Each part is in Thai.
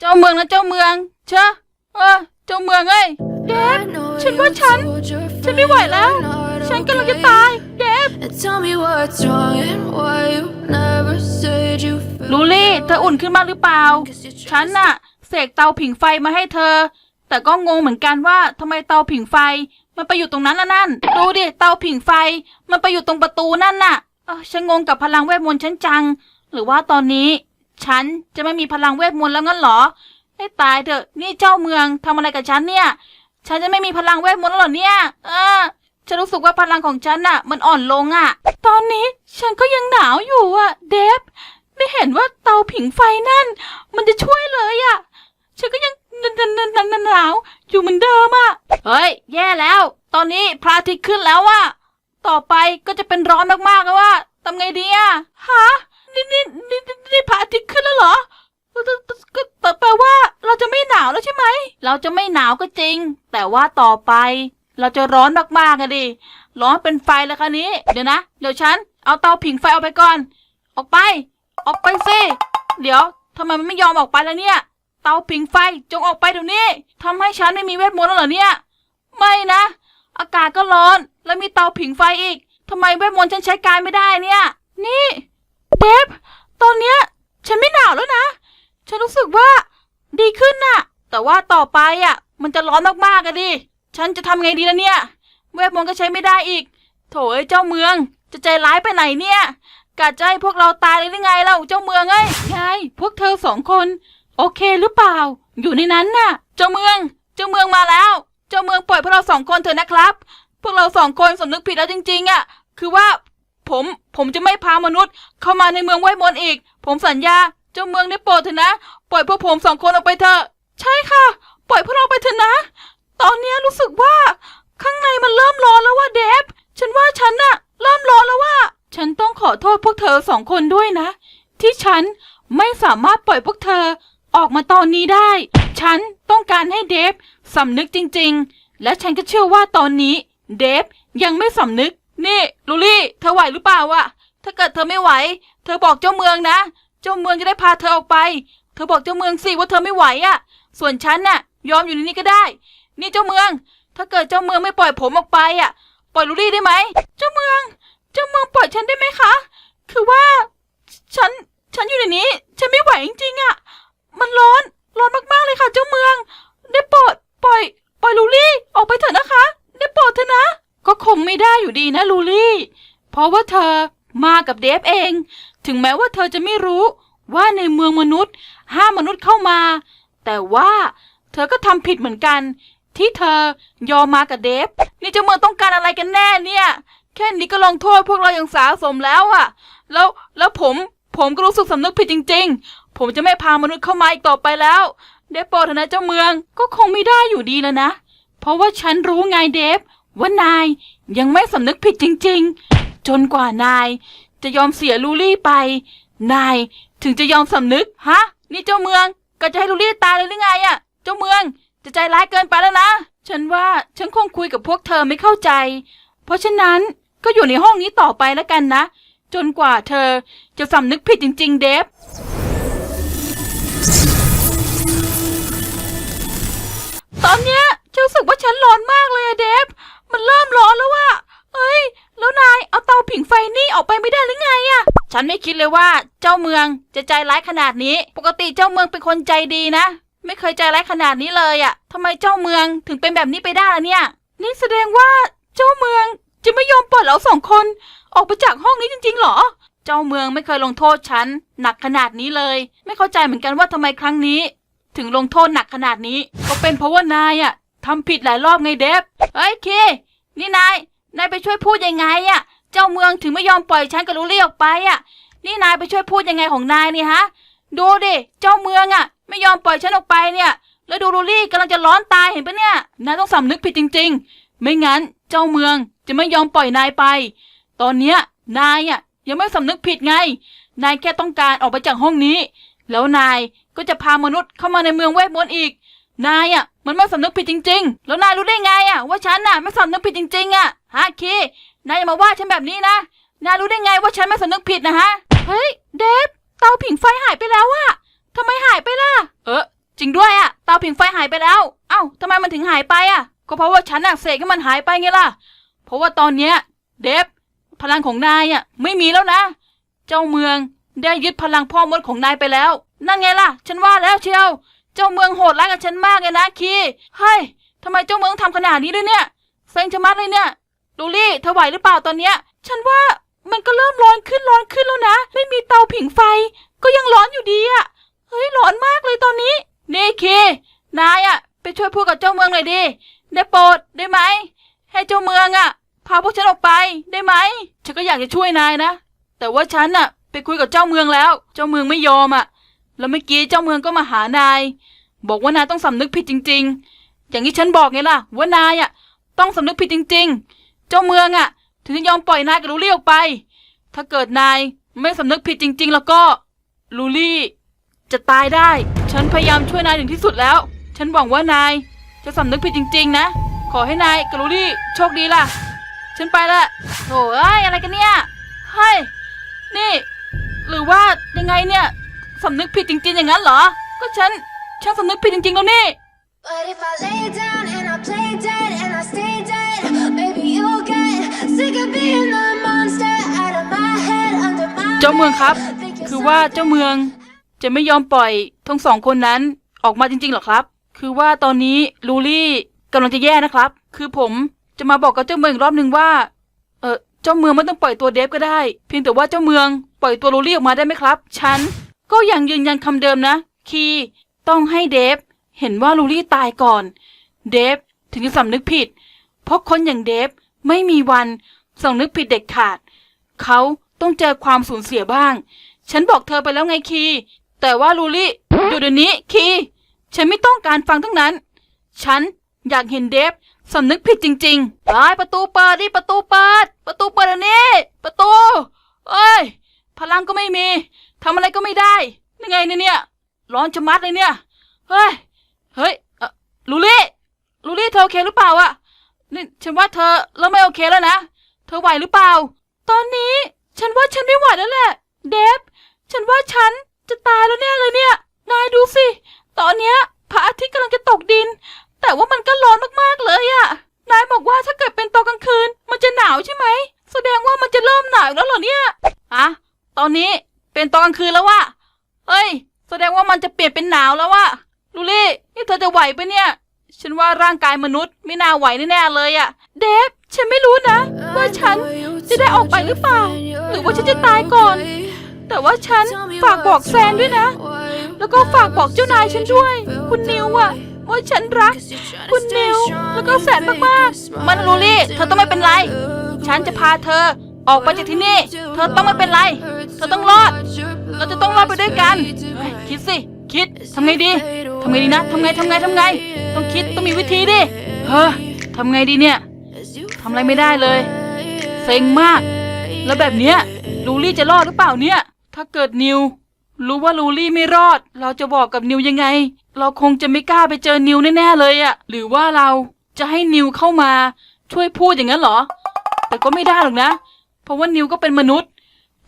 เจ้าเมืองนะเจ้าเมือง เชอะเออเจ้าเมืองเอ้ยเดฟฉันว่าฉัน ฉันไม่ไหวแล้ว ฉันกำลังจะตาย เดฟ And tell me what's wrong and why you never said you felt ลูลี่เธออุ่นขึ้นมางหรือเปล่า ฉันน่ะ เสกเตาผิงไฟมาให้เธอ แต่ก็งงเหมือนกันว่าทำไมเตาผิงไฟ มันไปอยู่ตรงนั้นล่ะนั่น ดูดิ เตาผิงไฟ มันไปอยู่ตรงประตูนั่นน่ะเออฉันงงกับพลังเวทมนต์ฉันจัง หรือว่าตอนนี้ ฉันจะไม่มีพลังเวทมนต์แล้วงั้นเหรอให้ตายเถอะ นี่เจ้าเมืองทำอะไรกับฉันเนี่ย ฉันจะไม่มีพลังเวทมนต์แล้วเหรอเนี่ย เออ ฉันรู้สึกว่าพลังของฉันน่ะ มันอ่อนลงอะ ตอนนี้ฉันก็ยังหนาวอยู่อะ เดฟไม่เห็นว่าเตาผิงไฟนั่น มันจะช่วยเลยอะ่ะ ฉันก็ยังหนาวอยู่เหมือนเดิมอะ่ะ เฮ้ย แย่แล้ว ตอนนี้พระอาทิตย์ขึ้นแล้วอะต่อไปก็จะเป็นร้อนมากๆแล้วว่าทำไงดีอะ่ะ ฮะ นี่นี่นี่นี่พระอาทิตย์ขึ้นแล้วเหรอก็แปลว่าเราจะไม่หนาวแล้วใช่ไหม เราจะไม่หนาวก็จริง แต่ว่าต่อไป เราจะร้อนมากๆอะดิ ร้อนเป็นไฟแล้วคะนี้ เดี๋ยวนะ เดี๋ยวฉัน เอาเตาผิงไฟเอาไปก่อน ออกไป ออกไปสิเดี๋ยวทำไมมันไม่ยอมออกไปแล้วเนี่ย เตาผิงไฟจงออกไปเดี๋ยวนี้ทำให้ฉันไม่มีเวทมนต์แล้วเหรอเนี่ย ไม่นะ อากาศก็ร้อน แล้วมีเตาผิงไฟอีกทำไมเวทมนต์ฉันใช้การไม่ได้เนี่ย นี่ เดฟตอนเนี้ยฉันไม่หนาวแล้วนะ ฉันรู้สึกว่าดีขึ้นน่ะ แต่ว่าต่อไปอะ มันจะร้อนมากๆอะดิ ฉันจะทำไงดีล่ะเนี่ย เวทมนต์ก็ใช้ไม่ได้อีก โถเอ้ยเจ้าเมือง จะใจร้ายไปไหนเนี่ยกะจะให้พวกเราตายเลยหรือไงเล่าเจ้าเมืองเอ้ยไงพวกเธอสองคน โอเคหรือเปล่า อยู่ในนั้นน่ะ เจ้าเมือง เจ้าเมืองมาแล้ว เจ้าเมืองปล่อยพวกเราสองคนเถอะนะครับ พวกเราสองคนสำนึกผิดแล้วจริงๆอะ คือว่า ผม ผมจะไม่พามนุษย์ เข้ามาในเมืองเวทมนอีก ผมสัญญา เจ้าเมืองได้โปรดเถอะนะ ปล่อยพวกผมสองคนออกไปเถอะ ใช่ค่ะ ปล่อยพวกเราไปเถอะนะ ตอนนี้รู้สึกว่า ข้างในมันเริ่มร้อนแล้วว่าเดฟ ฉันว่าฉันน่ะ เริ่มร้อนแล้วว่า ฉันต้องขอโทษพวกเธอสองคนด้วยนะ ที่ฉันไม่สามารถปล่อยพวกเธอออกมาตอนนี้ได้ ฉันต้องการให้เดฟสำนึกจริง ๆ และฉันก็เชื่อว่าตอนนี้ เดฟยังไม่สำนึก นี่ลูลี่เธอไหวหรือเปล่าวะถ้าเกิดเธอไม่ไหว เธอบอกเจ้าเมืองนะ เจ้าเมืองจะได้พาเธอออกไป เธอบอกเจ้าเมืองสิว่าเธอไม่ไหวอะ่ะ ส่วนฉันน่ะ ยอมอยู่ในนี้ก็ได้ นี่เจ้าเมือง ถ้าเกิดเจ้าเมืองไม่ปล่อยผมออกไปอะ ปล่อยลูลี่ได้ไหม เจ้าเมือง เจ้าเมืองปล่อยฉันได้ไหมคะ คือว่า ฉัน ฉันอยู่ในนี้ ฉันไม่ไหวจริงๆอะ มันร้อน ร้อนมากๆเลยค่ะ เจ้าเมือง ได้โปรดปล่อย ปล่อยลูลี่ ออกไปเถอะนะคะ ได้โปรดเถอะนะ คงไม่ได้อยู่ดีนะลูลี่ เพราะว่าเธอมากับเดฟเอง ถึงแม้ว่าเธอจะไม่รู้ว่าในเมืองมนุษย์ ห้ามมนุษย์เข้ามา แต่ว่าเธอก็ทำผิดเหมือนกัน ที่เธอยอมมากับเดฟ นี่เจ้าเมืองต้องการอะไรกันแน่เนี่ย แค่นี้ก็ลงโทษพวกเราอย่างสาสมแล้วอะแล้วแล้วผมผมก็รู้สึกสำนึกผิดจริง ๆ ผมจะไม่พามนุษย์เข้ามาอีกต่อไปแล้ว เดฟโปรดเถอะนะเจ้าเมืองก็คงไม่ได้อยู่ดีแล้วนะ เพราะว่าฉันรู้ไงเดฟ ว่านายยังไม่สำนึกผิดจริง ๆ จนกว่านาย จะยอมเสียลูลี่ไป นายถึงจะยอมสำนึกฮะ นี่เจ้าเมืองก็จะให้ลูลี่ตายเลยหรือไงอะเจ้าเมืองจะใจร้ายเกินไปแล้วนะ ฉันว่าฉันคงคุยกับพวกเธอไม่เข้าใจ เพราะฉะนั้นก็อยู่ในห้องนี้ต่อไปแล้วกันนะ จนกว่าเธอจะสำนึกผิดจริง ๆ เดฟตอนเนี้ยฉันรู้สึกว่าฉันร้อนมากเลยอะเดฟ มันเริ่มร้อนแล้วว่ะเอ้ย แล้วนายเอาเตาผิงไฟนี่ออกไปไม่ได้หรือไงอะฉันไม่คิดเลยว่าเจ้าเมืองจะใจร้ายขนาดนี้ ปกติเจ้าเมืองเป็นคนใจดีนะ ไม่เคยใจร้ายขนาดนี้เลยอะทำไมเจ้าเมืองถึงเป็นแบบนี้ไปได้ล่ะเนี่ย นี่แสดงว่าเจ้าเมืองจะไม่ยอมปล่อยเราสองคน ออกไปจากห้องนี้จริงๆหรอ เจ้าเมืองไม่เคยลงโทษฉันหนักขนาดนี้เลย ไม่เข้าใจเหมือนกันว่าทำไมครั้งนี้ ถึงลงโทษหนักขนาดนี้ ก็เป็นเพราะว่านายอะ ทำผิดหลายรอบไงเดฟเฮ้ยเค นี่นาย นายไปช่วยพูดยังไงอะเจ้าเมืองถึงไม่ยอมปล่อยฉันกับลูลี่ออกไปอะนี่นายไปช่วยพูดยังไงของนายเนี่ยฮะ ดูดิ เจ้าเมืองอะไม่ยอมปล่อยฉันออกไปเนี่ย แล้วดูลูลี่กำลังจะร้อนตายเห็นปะเนี่ย นายต้องสำนึกผิดจริง ๆ ไม่งั้นเจ้าเมืองจะไม่ยอมปล่อยนายไป ตอนเนี้ยนายอะยังไม่สำนึกผิดไง นายแค่ต้องการออกไปจากห้องนี้ แล้วนายก็จะพามนุษย์เข้ามาในเมืองเวทมนต์อีก นายอะ มันไม่สำนึกผิดจริง ๆ แล้วนายรู้ได้ไงอะว่าฉันน่ะไม่สำนึกผิดจริง ๆ อะฮะคีนายอย่ามาว่าฉันแบบนี้นะ นายรู้ได้ไงว่าฉันไม่สำนึกผิดนะฮะ เฮ้ย เดฟ เตาผิงไฟหายไปแล้วอะทำไมหายไปล่ะ เออจริงด้วยอะเตาผิงไฟหายไปแล้ว เอ้าทำไมมันถึงหายไปอะ ก็เพราะว่าฉันน่ะเสกให้มันหายไปไงล่ะ เพราะว่าตอนเนี้ย เดฟ พลังของนายอะไม่มีแล้วนะ เจ้าเมืองได้ยึดพลังพ่อมดของนายไปแล้ว นั่นไงล่ะ ฉันว่าแล้วเชียว เจ้าเมืองโหดร้ายกับฉันมากเลยนะคีเฮ้ยทำไมเจ้าเมืองทำขนาดนี้ด้วยเนี่ยเซ็งชะมัดเลยเนี่ยลูลี่เธอไหวหรือเปล่าตอนเนี้ย ฉันว่ามันก็เริ่มร้อนขึ้นร้อนขึ้นแล้วนะ ไม่มีเตาผิงไฟ ก็ยังร้อนอยู่ดีอะเฮ้ยร้อนมากเลยตอนนี้นี่คีนายอะไปช่วยพูดกับเจ้าเมืองหน่อยดิได้โปรดได้ไหมให้เจ้าเมืองอะพาพวกฉันออกไปได้ไหมฉันก็อยากจะช่วยนายนะ แต่ว่าฉันน่ะไปคุยกับเจ้าเมืองแล้ว เจ้าเมืองไม่ยอมอะ แล้วเมื่อกี้เจ้าเมืองก็มาหานาย บอกว่านายต้องสำนึกผิดจริง ๆ อย่างที่ฉันบอกไงล่ะว่านายอะ ต้องสำนึกผิดจริง ๆ เจ้าเมืองอะ ถึงจะยอมปล่อยนายกับลูลี่ออกไป ถ้าเกิดนายไม่สำนึกผิดจริง ๆ แล้วก็ลูลี่จะตายได้ ฉันพยายามช่วยนายถึงที่สุดแล้ว ฉันหวังว่านายจะสำนึกผิดจริง ๆ นะ ขอให้นายกับลูลี่โชคดีล่ะ ฉันไปละโถ่เอ้ยอะไรกันเนี่ย เฮ้ย นี่ หรือว่ายังไงเนี่ย สำนึกผิดจริง ๆ อย่างนั้นเหรอ ก็ฉัน ฉันสำนึกผิดจริง ๆ แล้วนี่ But if I lay down and I play dead and I stay dead, maybe you'll get sick of being the monster out of my head, under my เจ้าเมืองครับ bed. Think you're คือว่าเจ้าเมืองจะไม่ยอมปล่อยทั้งสองคนนั้นออกมาจริงๆหรอครับ คือว่าตอนนี้ลูลี่กำลังจะแย่นะครับ คือผมจะมาบอกกับเจ้าเมืองอีกรอบหนึ่งว่า เออเจ้าเมืองไม่ต้องปล่อยตัวเดฟก็ได้ เพียงแต่ว่าเจ้าเมืองปล่อยตัวลูลี่ออกมาได้ไหมครับ ฉัน ก็ยังยืนยันคำเดิมนะ คีต้องให้เดฟ เห็นว่าลูลี่ตายก่อน เดฟถึงจะสำนึกผิด เพราะคนอย่างเดฟไม่มีวันสำนึกผิดเด็ดขาด เขาต้องเจอความสูญเสียบ้าง ฉันบอกเธอไปแล้วไงคี แต่ว่าลูลี่อยู่เดี๋ยวนี้คี ฉันไม่ต้องการฟังทั้งนั้น ฉันอยากเห็นเดฟสำนึกผิดจริงๆไอ้ประตูเปิดดิประตูเปิด ประตูเปิดเดี๋ยวนี้ ประตู เอ้ย พลังก็ไม่มี ทำอะไรก็ไม่ได้ยังไงเนี่ยเนี่ย ร้อนจะมัดเลยเนี่ย เฮ้ย เฮ้ยเอ่อลูลี่ลูลี่เธอโอเคหรือเปล่าอะนี่ฉันว่าเธอเริ่มไม่โอเคแล้วนะ เธอไหวหรือเปล่า ตอนนี้ฉันว่าฉันไม่ไหวแล้วแหละ เดฟ ฉันว่าฉันจะตายแล้วแน่เลยเนี่ย นายดูสิ ตอนเนี้ยพระอาทิตย์กำลังจะตกดิน แต่ว่ามันก็ร้อนมากๆเลยอะนายบอกว่าถ้าเกิดเป็นตอนกลางคืน มันจะหนาวใช่ไหม แสดงว่ามันจะเริ่มหนาวแล้วเหรอเนี่ยอะตอนนี้ เป็นตอนกลางคืนแล้วว่ะเฮ้ย แสดงว่ามันจะเปลี่ยนเป็นหนาวแล้วว่ะลูลี่ นี่เธอจะไหวปะเนี่ย ฉันว่าร่างกายมนุษย์ไม่น่าไหวแน่ๆเลยอะเดฟ ฉันไม่รู้นะ ว่าฉันจะได้ออกไปหรือเปล่า หรือว่าฉันจะตายก่อน แต่ว่าฉันฝากบอกแซนด้วยนะ แล้วก็ฝากบอกเจ้านายฉันด้วย คุณนิวอะว่าฉันรัก คุณนิว แล้วก็แสนมากๆ มันลูลี่ เธอต้องไม่เป็นไร ฉันจะพาเธอออกไปจากที่นี่ เธอต้องไม่เป็นไร เธอต้องรอด เราจะต้องรอดไปด้วยกันเฮ้ยคิดสิ คิดทำไงดีทำไงดีนะทำไงทำไงทำไง ต้องคิดต้องมีวิธีดิเฮ้อทำไงดีเนี่ยทำอะไรไม่ได้เลยเซ็งมาก แล้วแบบเนี้ยลูลี่จะรอดหรือเปล่าเนี่ย ถ้าเกิดนิว รู้ว่าลูลี่ไม่รอด เราจะบอกกับนิวยังไง เราคงจะไม่กล้าไปเจอนิวแน่ๆเลยอะหรือว่าเราจะให้นิวเข้ามาช่วยพูดอย่างนั้นเหรอ แต่ก็ไม่ได้หรอกนะ เพราะว่านิวก็เป็นมนุษย์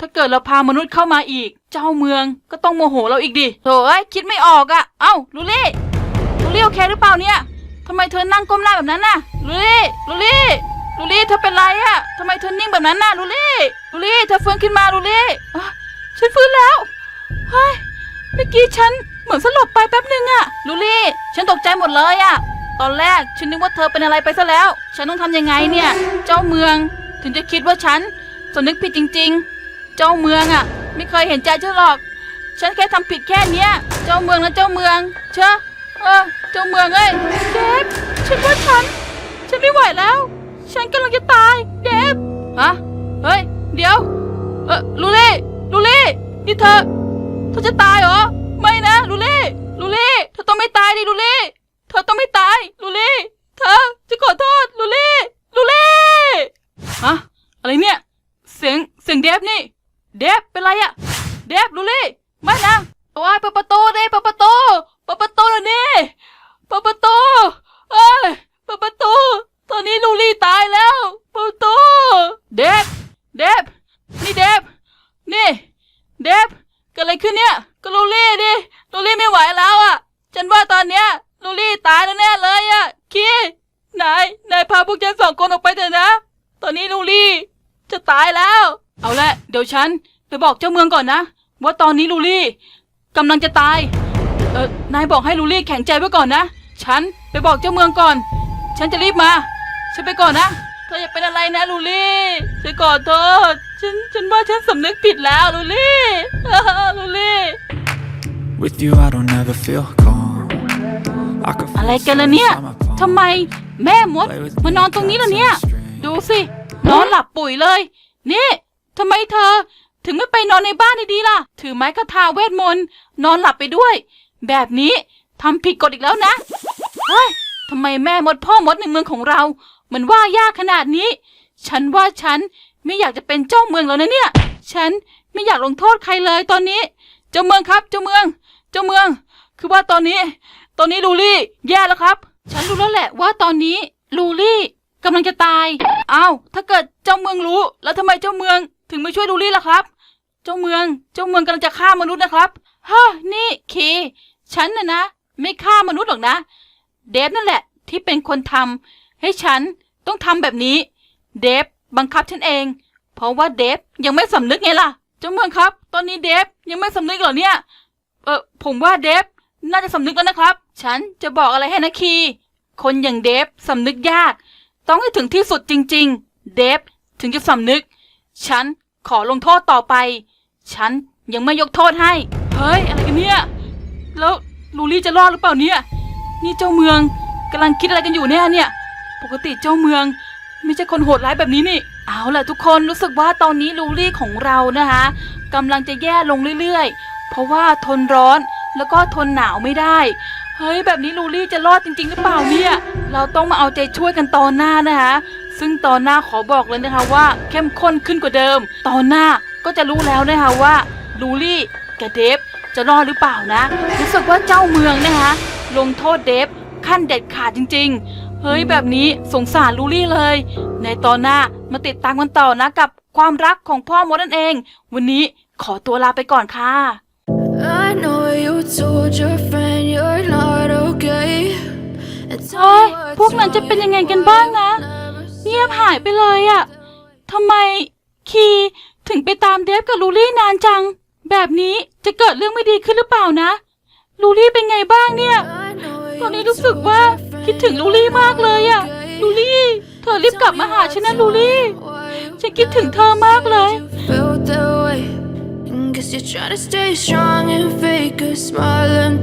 ถ้าเกิดเราพามนุษย์เข้ามาอีก เจ้าเมืองก็ต้องโมโหเราอีกดิโถ่เอ้ยคิดไม่ออกอะเอ้าลูลี่ลูลี่โอเคหรือเปล่าเนี่ยทำไมเธอนั่งก้มหน้าแบบนั้นน่ะลูลี่ลูลี่ลูลี่เธอเป็นไรอะทำไมเธอนิ่งแบบนั้นน่ะลูลี่ลูลี่เธอฟื้นขึ้นมาลูลี่อะฉันฟื้นแล้วเฮ้ยเมื่อกี้ฉันเหมือนสลบไปแป๊บหนึ่งอะลูลี่ ฉันตกใจหมดเลยอะตอนแรกฉันนึกว่าเธอเป็นอะไรไปซะแล้ว ฉันต้องทำยังไงเนี่ย เจ้าเมือง ถึงจะคิดว่าฉันสำนึกผิดจริง ๆ เจ้าเมืองอะ ไม่เคยเห็นใจฉันหรอก ฉันแค่ทำผิดแค่เนี้ย เจ้าเมืองนะเจ้าเมือง เชอะเออ เจ้าเมืองเอ้ยเดฟฉันว่าฉัน ฉันไม่ไหวแล้ว ฉันกำลังจะตาย เดฟฮะเฮ้ย เดี๋ยว เออลูลี่ลูลี่นี่เธอ เธอจะตายเหรอ ไม่นะลูลี่ลูลี่เธอต้องไม่ตายดิลูลี่เธอต้องไม่ตายลูลี่เธอจะขอโทษลูลี่ลูลี่ฮะอะไรเนี่ย เสียงเสียงเดฟนี่ เดฟเป็นไรอะเดฟลูลี่ไม่นะโอ้ยเปิดประตูดิเปิดปเปิดประตูเลยนี่เปิดประตูเอ้ยเปิดประตู ตอนนี้ลูลี่ตายแล้วเปิดประตู เดฟ เดฟ นี่เดฟ นี่ เดฟ เกิดอะไรขึ้นเนี่ย ก็ลูลี่ดิ ลูลี่ไม่ไหวแล้วอะ ฉันว่าตอนเนี้ย ตายแล้วแน่เลยอะคีนายนายพาพวกฉันสองคนออกไปเถอะนะ ตอนนี้ลูลี่ จะตายแล้ว เอาละเดี๋ยวฉันไปบอกเจ้าเมืองก่อนนะ ว่าตอนนี้ลูลี่กำลังจะตาย เออนายบอกให้ลูลี่แข็งใจไว้ก่อนนะ ฉันไปบอกเจ้าเมืองก่อน ฉันจะรีบมา ฉันไปก่อนนะ เธออย่าเป็นอะไรนะลูลี่ฉันขอโทษ ฉันฉันว่าฉันสำนึกผิดแล้วลูลี่ลูลี่ With you, I don't ever feel calm. I could อะไร feel กันล่ะเนี่ย inside my palm. ทำไมแม่มดมานอนตรงนี้ล่ะเนี่ย ดูสินอนหลับปุ๋ยเลย นี่ ทำไมเธอ ถึงไม่ไปนอนในบ้านดีๆล่ะ ถือไม้คาทาเวทมนต์นอนหลับไปด้วย แบบนี้ทำผิดกฎอีกแล้วนะเฮ้ยทำไมแม่มดพ่อมดในเมืองของเรา มันว่ายากขนาดนี้ ฉันว่าฉันไม่อยากจะเป็นเจ้าเมืองแล้วนะเนี่ย ฉันไม่อยากลงโทษใครเลยตอนนี้ เจ้าเมืองครับเจ้าเมือง เจ้าเมือง คือว่าตอนนี้ ตอนนี้ลูลี่ แย่แล้วครับ ฉันรู้แล้วแหละว่าตอนนี้ลูลี่กำลังจะตายอ้าวถ้าเกิดเจ้าเมืองรู้ แล้วทำไมเจ้าเมือง ถึงไม่ช่วยลูลี่ล่ะครับ เจ้าเมือง เจ้าเมืองกำลังจะฆ่ามนุษย์นะครับฮะนี่คีฉันน่ะนะ ไม่ฆ่ามนุษย์หรอกนะ เดฟนั่นแหละ ที่เป็นคนทำให้ฉันต้องทำแบบนี้ เดฟบังคับฉันเอง เพราะว่าเดฟยังไม่สำนึกไงล่ะ เจ้าเมืองครับ ตอนนี้เดฟยังไม่สำนึกเหรอเนี่ย เออผมว่าเดฟน่าจะสำนึกแล้วนะครับ ฉันจะบอกอะไรให้นะคี คนอย่างเดฟสำนึกยาก ต้องให้ถึงที่สุดจริง ๆ เดฟถึงจะสำนึก ฉัน ขอลงโทษต่อไป ฉันยังไม่ยกโทษให้ เฮ้ย อะไรกันเนี่ย แล้วลูลี่จะรอดหรือเปล่าเนี่ย นี่เจ้าเมืองกำลังคิดอะไรกันอยู่เนี่ยเนี่ย ปกติเจ้าเมือง ไม่ใช่คนโหดร้ายแบบนี้นี่ เอาล่ะทุกคนรู้สึกว่าตอนนี้ลูลี่ของเรานะคะกำลังจะแย่ลงเรื่อยๆ เพราะว่าทนร้อนแล้วก็ทนหนาวไม่ได้ เฮ้ยแบบนี้ลูลี่จะรอดจริง ๆ หรือเปล่าเนี่ย เราต้องมาเอาใจช่วยกันตอนหน้านะคะ ซึ่งตอนหน้าขอบอกเลยนะคะว่าเข้มข้นขึ้นกว่าเดิม ตอนหน้าก็จะรู้แล้วนะคะว่าลูลี่กับเดฟจะรอดหรือเปล่านะ รู้สึกว่าเจ้าเมืองนะคะลงโทษเดฟขั้นเด็ดขาดจริง ๆ เฮ้ยแบบนี้สงสารลูลี่เลย ในตอนหน้ามาติดตามกันต่อนะกับความรักของพ่อมดนั่นเอง วันนี้ขอตัวลาไปก่อนค่ะ I know you told your friend you're not okay. And เฮ้ย tell me พวกนั้นจะเป็นยังไงกันบ้างนะ เงียบหายไปเลยอะทำไมคีถึงไปตามเดฟกับลูลี่นานจัง แบบนี้จะเกิดเรื่องไม่ดีขึ้นหรือเปล่านะ ลูลี่เป็นไงบ้างเนี่ย ตอนนี้รู้สึกว่าคิดถึงลูลี่มากเลยอะลูลี่ เธอรีบกลับมาหาฉันนะลูลี่ ฉันคิดถึงเธอมากเลย Felt that way. Guess you're trying to stay strong and fake a smile and